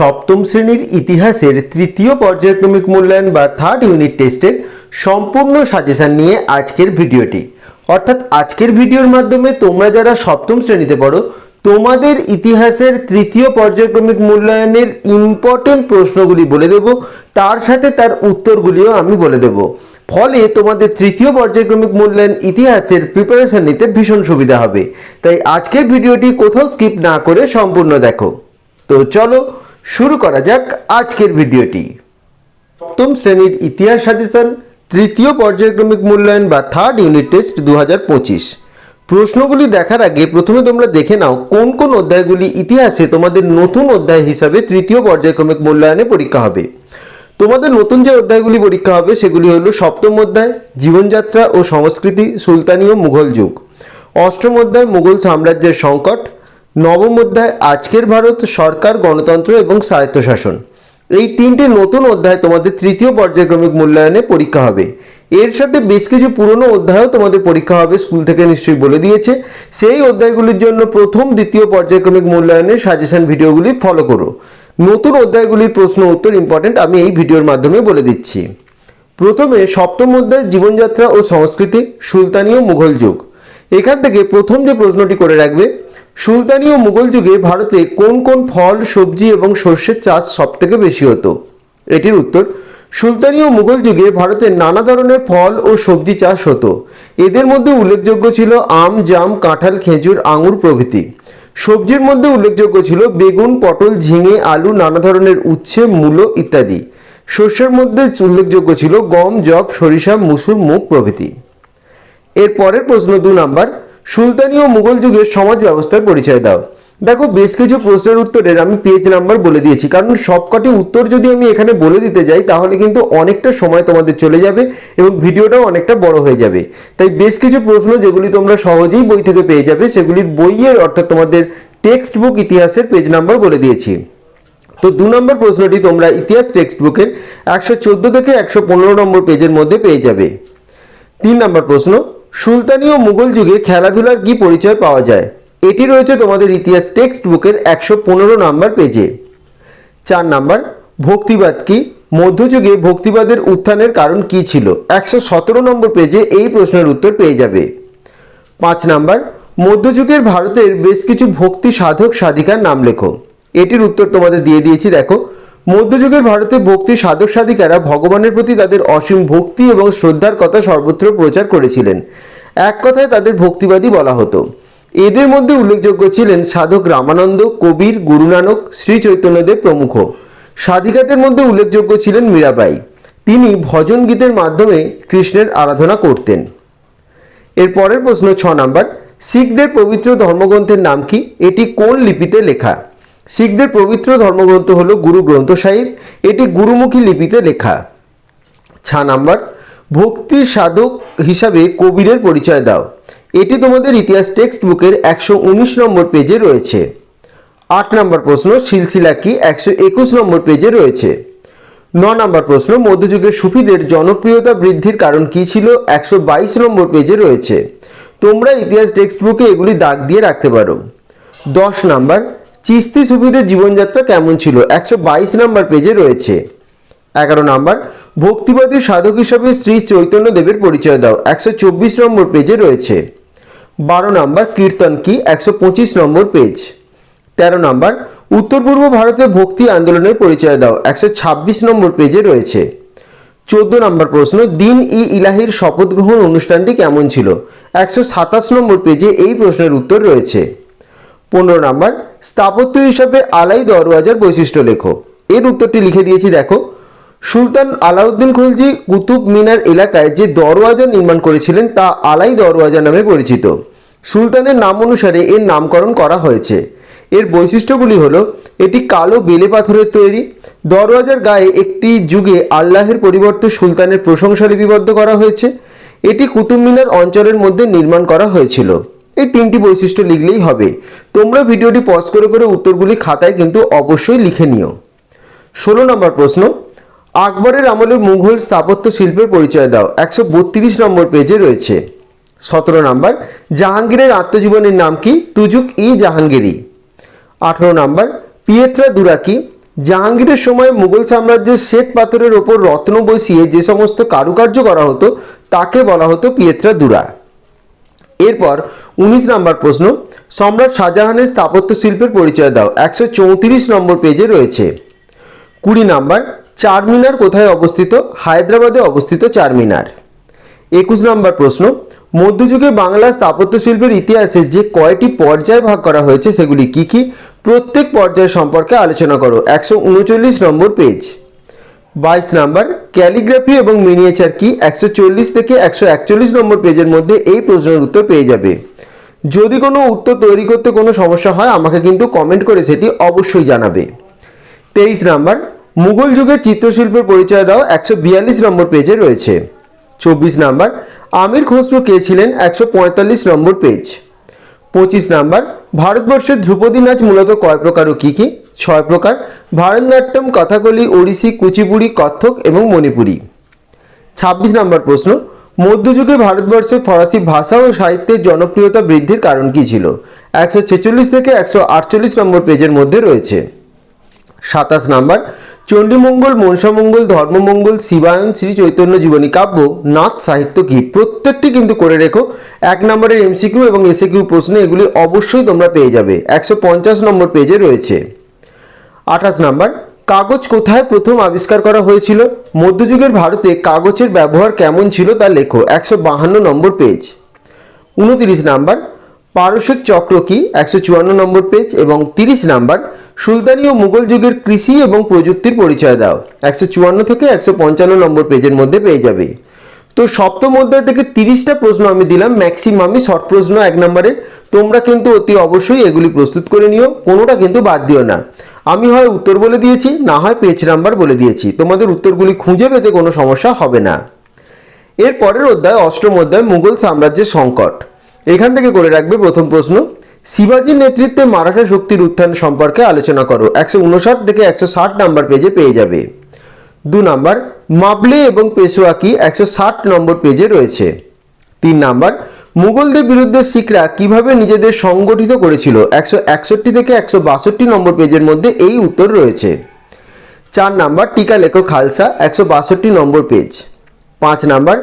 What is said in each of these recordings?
সপ্তম শ্রেণির ইতিহাসের তৃতীয় পর্যায়ক্রমিক মূল্যায়ন বা থার্ড ইউনিট টেস্টের সম্পূর্ণ সাজেশন নিয়ে আজকের ভিডিওটি। অর্থাৎ আজকের ভিডিওর মাধ্যমে তোমরা যারা সপ্তম শ্রেণীতে পড়ো, তোমাদের ইতিহাসের তৃতীয় পর্যায়ক্রমিক মূল্যায়নের ইম্পর্টেন্ট প্রশ্নগুলি বলে দেব, তার সাথে তার উত্তরগুলিও আমি বলে দেব। ফলে তোমাদের তৃতীয় পর্যায়ক্রমিক মূল্যায়ন ইতিহাসের প্রিপারেশন নিতে ভীষণ সুবিধা হবে। তাই আজকের ভিডিওটি কোথাও স্কিপ না করে সম্পূর্ণ দেখো। তো চলো শুরু করা যাক আজকের ভিডিওটি। সপ্তম শ্রেণির ইতিহাস সাজেশন, তৃতীয় পর্যায়ক্রমিক মূল্যায়ন বা থার্ড ইউনিট টেস্ট দু হাজার পঁচিশ। প্রশ্নগুলি দেখার আগে প্রথমে তোমরা দেখে নাও কোন কোন অধ্যায়গুলি ইতিহাসে তোমাদের নতুন অধ্যায় হিসাবে তৃতীয় পর্যায়ক্রমিক মূল্যায়নে পরীক্ষা হবে। তোমাদের নতুন যে অধ্যায়গুলি পরীক্ষা হবে সেগুলি হল সপ্তম অধ্যায়, জীবনযাত্রা ও সংস্কৃতি, সুলতানি ও মুঘল যুগ। অষ্টম অধ্যায়, মুঘল সাম্রাজ্যের সংকট নবম অধ্যায়, আজকের ভারত সরকার, গণতন্ত্র এবং স্বায়ত্তশাসন। এই তিনটে নতুন অধ্যায় তোমাদের তৃতীয় পর্যায়ক্রমিক মূল্যায়নে পরীক্ষা হবে। এর সাথে বেশ কিছু পুরনো অধ্যায়ও তোমাদের পরীক্ষা হবে, স্কুল থেকে নিশ্চয়ই বলে দিয়েছে। সেই অধ্যায়গুলির জন্য প্রথম, দ্বিতীয় পর্যায়ক্রমিক মূল্যায়নের সাজেশন ভিডিওগুলি ফলো করো। নতুন অধ্যায়গুলির প্রশ্ন উত্তর ইম্পর্টেন্ট আমি এই ভিডিওর মাধ্যমে বলে দিচ্ছি। প্রথমে, সপ্তম অধ্যায়, জীবনযাত্রা ও সংস্কৃতি, সুলতানি ও মুঘল যুগ। এখান থেকে প্রথম যে প্রশ্নটি করে রাখবে সুলতানি ও মুঘল যুগে ভারতে কোন কোন ফল, সবজি এবং শস্যের চাষ সব থেকে বেশি হতো? এটির উত্তর, সুলতানি ও মুঘল যুগে ভারতে নানা ধরনের ফল ও সবজি চাষ হতো। এদের মধ্যে উল্লেখযোগ্য ছিল আম, জাম, কাঁঠাল, খেজুর, আঙুর প্রভৃতি। সবজির মধ্যে উল্লেখযোগ্য ছিল বেগুন, পটল, ঝিঙে, আলু, নানা ধরনের উচ্ছে, মূলো ইত্যাদি। শস্যের মধ্যে উল্লেখযোগ্য ছিল গম জব সরিষা, মুসুর, মুগ প্রভৃতি। এর পরের প্রশ্ন দু নাম্বার সুলতানি ও মুঘল যুগের সমাজ ব্যবস্থার পরিচয় দাও। দেখো, বেশ কিছু প্রশ্নের উত্তরের আমি পেজ নাম্বার বলে দিয়েছি, কারণ সবকটি উত্তর যদি আমি এখানে বলে দিতে যাই, তাহলে কিন্তু অনেকটা সময় তোমাদের চলে যাবে এবং ভিডিওটাও অনেকটা বড় হয়ে যাবে। তাই বেশ কিছু প্রশ্ন যেগুলি তোমরা সহজেই বই থেকে পেয়ে যাবে, সেগুলির বইয়ের অর্থাৎ তোমাদের টেক্সট বুক ইতিহাসের পেজ নাম্বার বলে দিয়েছি। তো দু নম্বর প্রশ্নটি তোমরা ইতিহাস টেক্সট বুকের একশো চোদ্দ থেকে একশো পনেরো নম্বর পেজের মধ্যে পেয়ে যাবে। তিন নম্বর প্রশ্ন সুলতানি ও মুঘল যুগে খেলাধুলার কি পরিচয় পাওয়া যায়? এটি রয়েছে তোমাদের ইতিহাস টেক্সট বুকের একশো পনেরো নম্বর পেজে। চার নাম্বার, ভক্তিবাদ কি? মধ্যযুগে ভক্তিবাদের উত্থানের কারণ কি ছিল? একশো সতেরো নম্বর পেজে এই প্রশ্নের উত্তর পেয়ে যাবে। পাঁচ নাম্বার, মধ্যযুগের ভারতের বেশ কিছু ভক্তি সাধক সাধিকার নাম লেখো। এটির উত্তর তোমাদের দিয়ে দিয়েছি, দেখো। মধ্যযুগের ভারতে ভক্তি সাধক সাধিকারা ভগবানের প্রতি তাদের অসীম ভক্তি এবং শ্রদ্ধার কথা সর্বত্র প্রচার করেছিলেন। এক কথায় তাদের ভক্তিবাদী বলা হতো। এদের মধ্যে উল্লেখযোগ্য ছিলেন সাধক রামানন্দ, কবির গুরু নানক শ্রী চৈতন্যদেব প্রমুখ। সাধিকাদের মধ্যে উল্লেখযোগ্য ছিলেন মীরাবাই। তিনি ভজন গীতের মাধ্যমে কৃষ্ণের আরাধনা করতেন। এর পরের প্রশ্ন ছ নাম্বার, শিখদের পবিত্র ধর্মগ্রন্থের নাম কি? এটি কোন লিপিতে লেখা? শিখদের পবিত্র ধর্মগ্রন্থ হলো গুরু গ্রন্থ সাহিব। এটি গুরুমুখী লিপিতে লেখা। ছ নাম্বার ভক্তি সাধক হিসাবে কবিরের পরিচয় দাও। এটি তোমাদের ইতিহাস টেক্সট বুকের একশো উনিশ নম্বর পেজে রয়েছে। আট নম্বর প্রশ্ন, সিলসিলা কি একশো একুশ নম্বর পেজে রয়েছে? ন নম্বর প্রশ্ন, মধ্যযুগের সুফিদের জনপ্রিয়তা বৃদ্ধির কারণ কি ছিল একশো বাইশ নম্বর পেজে রয়েছে। তোমরা ইতিহাস টেক্সট বুকে এগুলি দাগ দিয়ে রাখতে পারো। দশ নাম্বার চিস্তি সুফিদের জীবনযাত্রা কেমন ছিল? একশো বাইশ নম্বর পেজে রয়েছে। এগারো নাম্বার, ভক্তিবাদী সাধক হিসাবে শ্রী চৈতন্যদেবের পরিচয় দাও। একশো চব্বিশ নম্বর পেজে রয়েছে। বারো নাম্বার, কীর্তন কি? একশো পঁচিশ নম্বর পেজ। তেরো নাম্বার, উত্তর পূর্ব ভারতে ভক্তি আন্দোলনের পরিচয় দাও। একশো ছাব্বিশ নম্বর পেজে রয়েছে। চোদ্দ নম্বর প্রশ্ন, দিন ই ইলাহির শপথ গ্রহণ অনুষ্ঠানটি কেমন ছিল? একশো সাতাশ নম্বর পেজে এই প্রশ্নের উত্তর রয়েছে। পনেরো নাম্বার, স্থাপত্য হিসাবে আলাই দরওয়াজার বৈশিষ্ট্য লেখো। এর উত্তরটি লিখে দিয়েছি, দেখো। সুলতান আলাউদ্দিন খলজি কুতুব মিনার এলাকায় যে দরওয়াজা নির্মাণ করেছিলেন, তা আলাই দরওয়াজা নামে পরিচিত। সুলতানের নাম অনুসারে এর নামকরণ করা হয়েছে। এর বৈশিষ্ট্যগুলি হলো, এটি কালো বেলে পাথরের তৈরি। দরওয়াজার গায়ে একটি যুগে আল্লাহের পরিবর্তে সুলতানের প্রশংসা লিপিবদ্ধ করা হয়েছে। এটি কুতুব মিনার অঞ্চলের মধ্যে নির্মাণ করা হয়েছিল। এই তিনটি বৈশিষ্ট্য লিখলেই হবে। তোমরা ভিডিওটি পজ করে করে উত্তরগুলি খাতায় কিন্তু অবশ্যই লিখে নিও। ষোলো নম্বর প্রশ্ন, আকবরের আমলে মুঘল স্থাপত্য শিল্পের পরিচয় দাও। একশো বত্রিশ নম্বর পেজে রয়েছে। সতেরো নম্বর, জাহাঙ্গীরের আত্মজীবনীর নাম কি? তুজুক ই জাহাঙ্গীরি। আঠেরো নম্বর, পিয়েত্রা দুরাকি, জাহাঙ্গীরের সময় মুঘল সাম্রাজ্যের শ্বেত পাথরের ওপর রত্ন বসিয়ে যে সমস্ত কারুকার্য করা হতো, তাকে বলা হতো পিয়েত্রা দুরা। এরপর উনিশ নম্বর প্রশ্ন, সম্রাট শাহজাহানের স্থাপত্য শিল্পের পরিচয় দাও, একশো চৌত্রিশ নম্বর পেজে রয়েছে। কুড়ি নাম্বার, চারমিনার কোথায় অবস্থিত? হায়দ্রাবাদে অবস্থিত চারমিনার। একুশ নম্বর প্রশ্ন, মধ্যযুগে বাংলা স্থাপত্য শিল্পের ইতিহাসে যে কয়টি পর্যায় ভাগ করা হয়েছে, সেগুলি কি কি? প্রত্যেক পর্যায় সম্পর্কে আলোচনা করো, একশো উনচল্লিশ নম্বর পেজ বাইশ নাম্বার, ক্যালিগ্রাফি এবং মিনিয়েচার কি একশো চল্লিশ থেকে একশো একচল্লিশ নম্বর পেজের মধ্যে এই প্রশ্নের উত্তর পেয়ে যাবে? যদি কোনো উত্তর তৈরি করতে কোনো সমস্যা হয়, আমাকে কিন্তু কমেন্ট করে সেটি অবশ্যই জানাবে। তেইশ নাম্বার, মুঘল যুগের চিত্রশিল্পের পরিচয় দাও, একশো বিয়াল্লিশ নম্বর পেজে রয়েছে। চব্বিশ নাম্বার, আমির খসরু কে ছিলেন, একশো পঁয়তাল্লিশ নম্বর পেজ। পঁচিশ নাম্বার, ভারতবর্ষের ধ্রুপদী নাচ মূলত কয় প্রকার ও কী কী? ছয় প্রকার, ভারতনাট্যম, কথাকলি, ওড়িশি, কুচিপুড়ি, কত্থক এবং মণিপুরি। ছাব্বিশ নম্বর প্রশ্ন, মধ্যযুগে ভারতবর্ষে ফরাসি ভাষা ও সাহিত্যের জনপ্রিয়তা বৃদ্ধির কারণ কী ছিল? একশো ছেচল্লিশ থেকে একশো আটচল্লিশ নম্বর পেজের মধ্যে রয়েছে। সাতাশ নম্বর, চণ্ডীমঙ্গল, মনসামঙ্গল, ধর্মমঙ্গল, শিবায়ন শ্রী চৈতন্য জীবনী কাব্য, নাথ সাহিত্য কি? প্রত্যেকটি কিন্তু করে রেখো। এক নম্বরের এমসিকিউ এবং এসএকিউ প্রশ্ন এগুলি অবশ্যই তোমরা পেয়ে যাবে। একশো পঞ্চাশ নম্বর পেজে রয়েছে। আঠাশ নাম্বার, কাগজ কোথায় প্রথম আবিষ্কার করা হয়েছিল? মধ্যযুগের ভারতে কাগজের ব্যবহার কেমন ছিল তা লেখো, একশো বাহান্ন নম্বর পেজ উনতিরিশ নাম্বার পারসিক চক্র কি, একশো চুয়ান্ন নম্বর পেজ এবং তিরিশ নাম্বার, সুলতানি ও মুঘল যুগের কৃষি এবং প্রযুক্তির পরিচয় দাও, একশো চুয়ান্ন থেকে একশো পঞ্চান্ন নম্বর পেজের মধ্যে পেয়ে যাবে। তো সপ্তম অধ্যায় থেকে তিরিশটা প্রশ্ন আমি দিলাম ম্যাক্সিমামই শর্ট প্রশ্ন এক নম্বরের, তোমরা কিন্তু অতি অবশ্যই এগুলি প্রস্তুত করে নিও, কোনোটা কিন্তু বাদ দিও না। আমি হয় উত্তর বলে দিয়েছি, না হয় পেজ নাম্বার বলে দিয়েছি। তোমাদের উত্তরগুলি খুঁজে পেতে কোনো সমস্যা হবে না। এর পরের অধ্যায়, অষ্টম অধ্যায়, মুঘল সাম্রাজ্যের সংকট। এখান থেকে করে রাখবে প্রথম প্রশ্ন। শিবাজির নেতৃত্বে মারাঠা শক্তির উত্থান সম্পর্কে আলোচনা করো। একশো উনষাট থেকে একশো ষাট নাম্বার পেজে পেয়ে যাবে। দু নাম্বার, মাবলে এবং পেশোয়া কি একশো ষাট নম্বর পেজে রয়েছে। তিন নাম্বার মুঘলদের বিরুদ্ধে শিখরা কীভাবে নিজেদের সংগঠিত করেছিল? একশো একষট্টি থেকে একশো বাষট্টি নম্বর পেজের মধ্যে এই উত্তর রয়েছে। চার নাম্বার, টিকা লেখো খালসা, একশো বাষট্টি নম্বর পেজ। পাঁচ নাম্বার,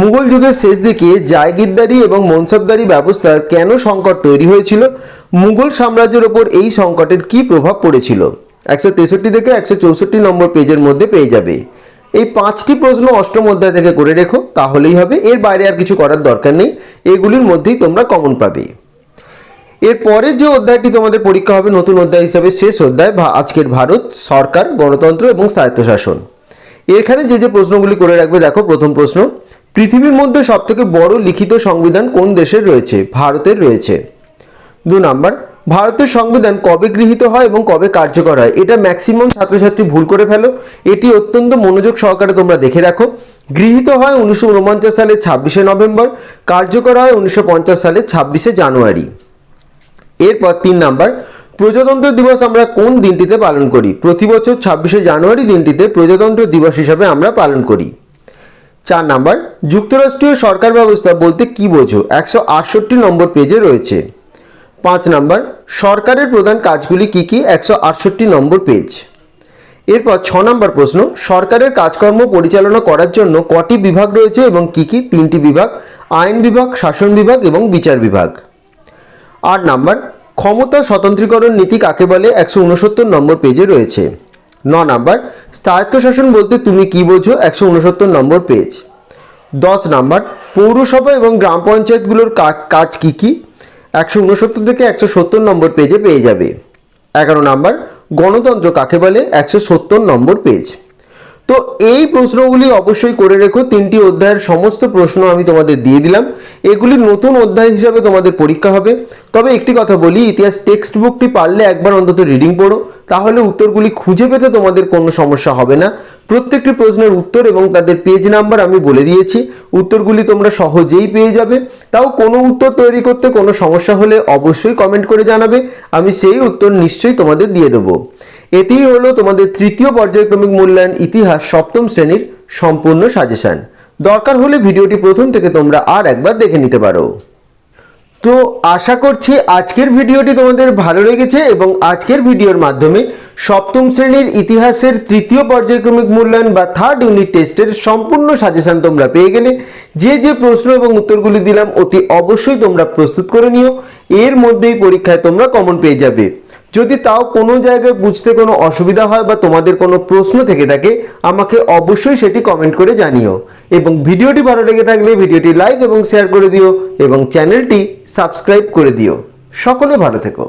মুঘল যুগের শেষ দিকে জায়গিরদারি এবং মনসবদারি ব্যবস্থার কেন সংকট তৈরি হয়েছিল? মুঘল সাম্রাজ্যের ওপর এই সংকটের কী প্রভাব পড়েছিল? একশো তেষট্টি থেকে একশো চৌষট্টি নম্বর পেজের মধ্যে পেয়ে যাবে। এই পাঁচটি প্রশ্ন অষ্টম অধ্যায় থেকে করে রেখো, তাহলেই হবে। এর বাইরে আর কিছু করার দরকার নেই। এগুলির মধ্যেই তোমরা কমন পাবে। এর পরে যে অধ্যায়টি তোমাদের পরীক্ষা হবে নতুন অধ্যায় হিসাবে শেষ অধ্যায় ভা- আজকের ভারত, সরকার, গণতন্ত্র এবং স্বায়ত্তশাসন। এখানে যে যে প্রশ্নগুলি করে রাখবে, দেখো প্রথম প্রশ্ন। পৃথিবীর মধ্যে সবথেকে বড় লিখিত সংবিধান কোন দেশের রয়েছে? ভারতের রয়েছে। দু নাম্বার ভারতের সংবিধান কবে গৃহীত হয় এবং কবে কার্যকর হয়, এটা ম্যাক্সিমাম ছাত্রছাত্রী ভুল করে ফেলো। এটি অত্যন্ত মনোযোগ সহকারে তোমরা দেখে রাখো। গৃহীত হয় উনিশশো উনপঞ্চাশ সালের ছাব্বিশে নভেম্বর, কার্যকর হয় উনিশশো পঞ্চাশ সালের ছাব্বিশে জানুয়ারি। এরপর তিন নাম্বার, প্রজাতন্ত্র দিবস আমরা কোন দিনটিতে পালন করি? প্রতি বছর ছাব্বিশে জানুয়ারি দিনটিতে প্রজাতন্ত্র দিবস হিসাবে আমরা পালন করি। চার নাম্বার, যুক্তরাষ্ট্রীয় সরকার ব্যবস্থা বলতে কি বোঝো? একশো আটষট্টি নম্বর পেজে রয়েছে। পাঁচ নাম্বার, সরকারের প্রধান কাজগুলি কি কি? একশো আটষট্টি নম্বর পেজ এরপর ছ নম্বর প্রশ্ন, সরকারের কাজকর্ম পরিচালনা করার জন্য কটি বিভাগ রয়েছে এবং কি কি? তিনটি বিভাগ, আইন বিভাগ, শাসন বিভাগ এবং বিচার বিভাগ। আট নাম্বার, ক্ষমতা স্বতন্ত্রীকরণ নীতি কাকে বলে? একশো উনসত্তর নম্বর পেজে রয়েছে। ন নাম্বার, স্বায়ত্তশাসন বলতে তুমি কি বোঝো? একশো উনসত্তর নম্বর পেজ দশ নাম্বার, পৌরসভা এবং গ্রাম পঞ্চায়েতগুলোর কাজ কি কি? একশো উনসত্তর থেকে একশো সত্তর নম্বর পেজে পেয়ে যাবে। এগারো নম্বর, গণতন্ত্র কাকে বলে? একশো সত্তর নম্বর পেজ তো এই প্রশ্নগুলি অবশ্যই করে রেখো। তিনটি অধ্যায়ের সমস্ত প্রশ্ন আমি তোমাদের দিয়ে দিলাম। এগুলি নতুন অধ্যায় হিসাবে তোমাদের পরীক্ষা হবে। তবে একটি কথা বলি, ইতিহাস টেক্সট বুকটি পারলে একবার অন্তত রিডিং পড়ো। তাহলে উত্তরগুলি খুঁজে পেতে তোমাদের কোনো সমস্যা হবে না। প্রত্যেকটি প্রশ্নের উত্তর এবং তাদের পেজ নাম্বার আমি বলে দিয়েছি। উত্তরগুলি তোমরা সহজেই পেয়ে যাবে। তাও কোনো উত্তর তৈরি করতে কোনো সমস্যা হলে অবশ্যই কমেন্ট করে জানাবে। আমি সেই উত্তর নিশ্চয়ই তোমাদের দিয়ে দেবো। এটিই হলো তোমাদের তৃতীয় পর্যায়ক্রমিক মূল্যায়ন ইতিহাস সপ্তম শ্রেণির সম্পূর্ণ সাজেশন। দরকার হলে ভিডিওটি প্রথম থেকে তোমরা আর একবার দেখে নিতে পারো। তো আশা করছি আজকের ভিডিওটি তোমাদের ভালো লেগেছে এবং আজকের ভিডিওর মাধ্যমে সপ্তম শ্রেণির ইতিহাসের তৃতীয় পর্যায়ক্রমিক মূল্যায়ন বা থার্ড ইউনিট টেস্টের সম্পূর্ণ সাজেশন তোমরা পেয়ে গেলে যে যে প্রশ্ন এবং উত্তরগুলি দিলাম অতি অবশ্যই তোমরা প্রস্তুত করে নিও। এর মধ্যেই পরীক্ষায় তোমরা কমন পেয়ে যাবে। যদি তাও কোনো জায়গায় বুঝতে কোনো অসুবিধা হয় বা তোমাদের কোনো প্রশ্ন থেকে থাকে, আমাকে অবশ্যই সেটি কমেন্ট করে জানিও। এবং ভিডিওটি ভালো লেগে থাকলে ভিডিওটি লাইক এবং শেয়ার করে দিও এবং চ্যানেলটি সাবস্ক্রাইব করে দিও। সকলে ভালো থেকো।